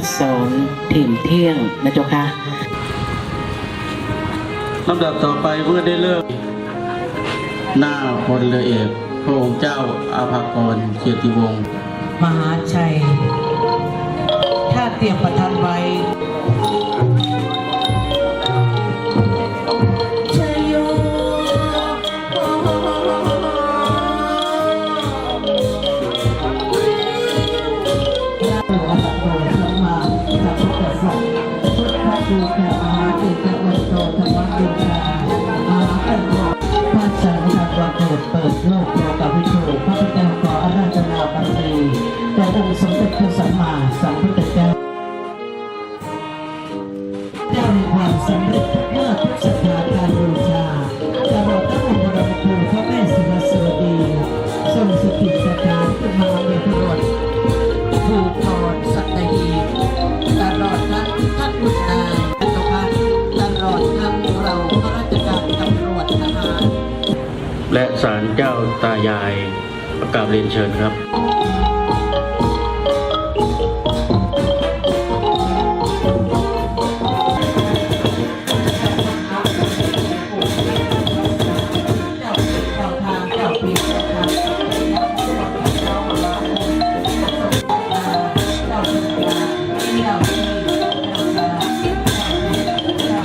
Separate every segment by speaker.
Speaker 1: พัฒสอนถิ่นเที่ยงนะเจ้าค่ะ
Speaker 2: ลำดับต่อไปเมื่อได้เลิกหน้าพลเรือเอกพระองค์เจ้าอาภากรเกียรติวงศ์
Speaker 3: มหาชัย ถ้าเตรียมประทานไว้ พุทธบูชามหาเอกวันโตธรรมบูชามหาปัญญาพระสังฆปรากฏเปิดโลกโลกวิถูพระพุทธเจ้าขออาราธนาบารมีแต่องค์สมเด็จพระสัมมาสัมพุทธเจ้าได้มีความสำเร็จ และ
Speaker 2: ศาลเจ้าตายายประกาบเรียนเชิญครับ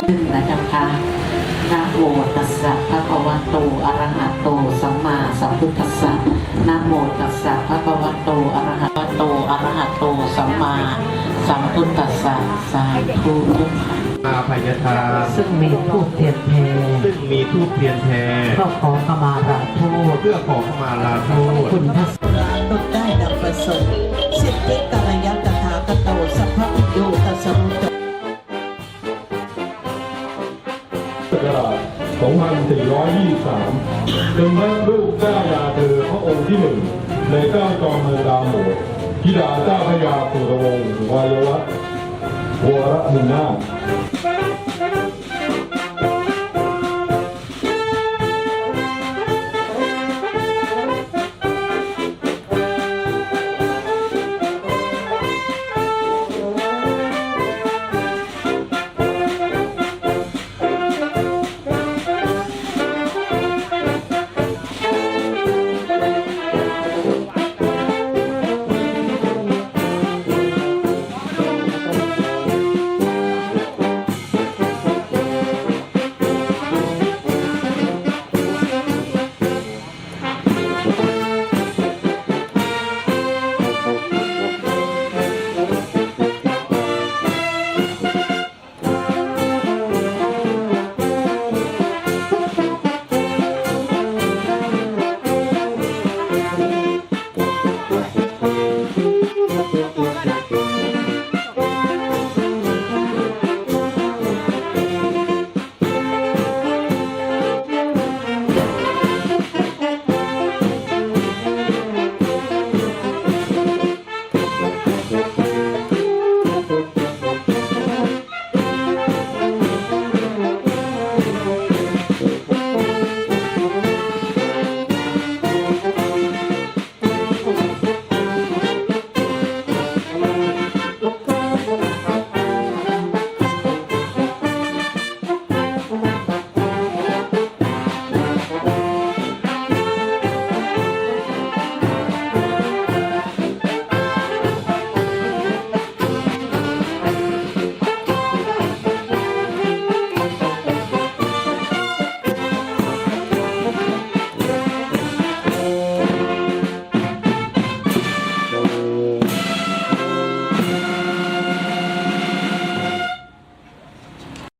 Speaker 1: ซึ่งนะเจ้าค่ะนะโมตัสสะภะคะวะโตอะระหะ สัมมาสัมพุทธัสสะนะโมตัสสะภะคะวะโตอะระหะโตอะระหะโตสัมมาสัมพุทธัสสะสาธุ
Speaker 4: อาภัยทาน
Speaker 3: ซึ่งมีผู้เทียนแพร
Speaker 4: ซึ่งมีทูปเทียนแพร
Speaker 3: ก็ขอขมาลาโทษ
Speaker 4: เพื่อขอขมาลาโทษ
Speaker 3: คุณพระสุรานุได้ดังประสงค์สิทธิกัลยาตถาคโตสัพพะโยตัสสมุจ
Speaker 5: ศักราช 2423เป็นพระลูกเจ้ายาเธอพระองค์ที่หนึ่งในเจ้าจอมเมืองดาวโหมดธิดาเจ้าพระยาสุรวงศ์วายวัฒน์วรมุนาถ